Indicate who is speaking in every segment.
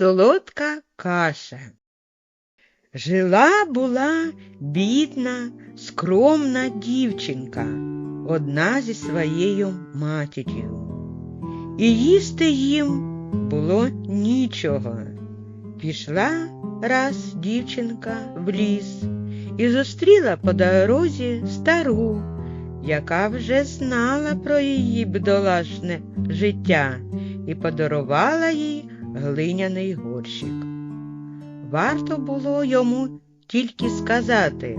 Speaker 1: солодка каша. Жила була бідна, скромна дівчинка, одна зі своєю матір'ю. І їсти їм було нічого. Пішла раз дівчинка в ліс і зустріла по дорозі стару, яка вже знала про її бідолашне життя і подарувала їй глиняний горщик. Варто було йому тільки сказати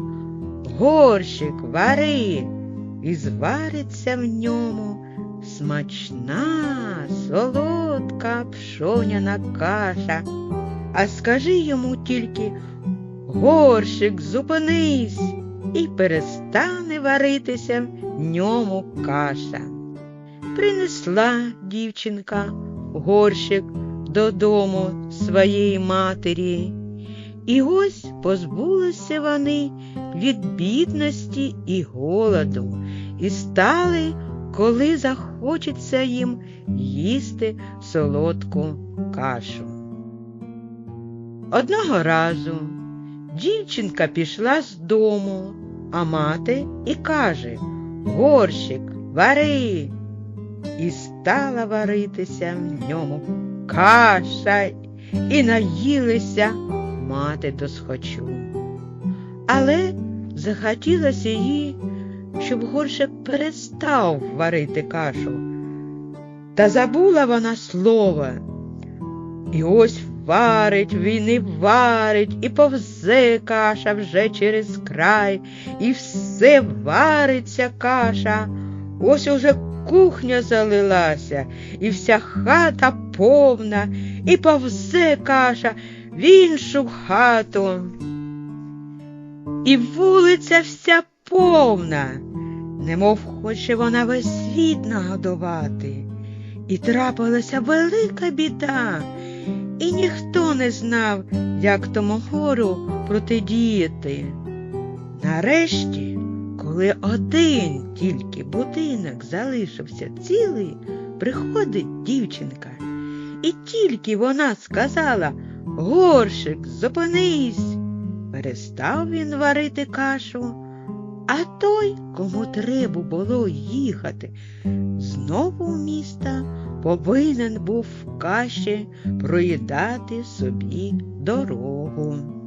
Speaker 1: Горщик вари, і звариться в ньому смачна, солодка пшоняна каша. А скажи йому тільки Горщик, зупинись, і перестане варитися в ньому каша. Принесла дівчинка горщик додому своєї матері. І ось позбулися вони від бідності і голоду, і стали, коли захочеться їм їсти солодку кашу. Одного разу дівчинка пішла з дому, а мати і каже Горщик, вари. І стала варитися в ньому каша, і наїлися мати досхочу. Але захотілося їй, щоб горщик перестав варити кашу. Та забула вона слово. І ось варить він і варить, і повзе каша вже через край, і все вариться каша. Ось уже кухня залилася, і вся хата повна, і повзе каша в іншу хату. І вулиця вся повна, немов хоче вона весь світ нагодувати. І трапилася велика біда, і ніхто не знав, як тому гору протидіяти. Нарешті, коли один тільки будинок залишився цілий, приходить дівчинка, і тільки вона сказала Горшик, зупинись, перестав він варити кашу, а той, кому треба було їхати, знову в міста повинен був в каші проїдати собі дорогу.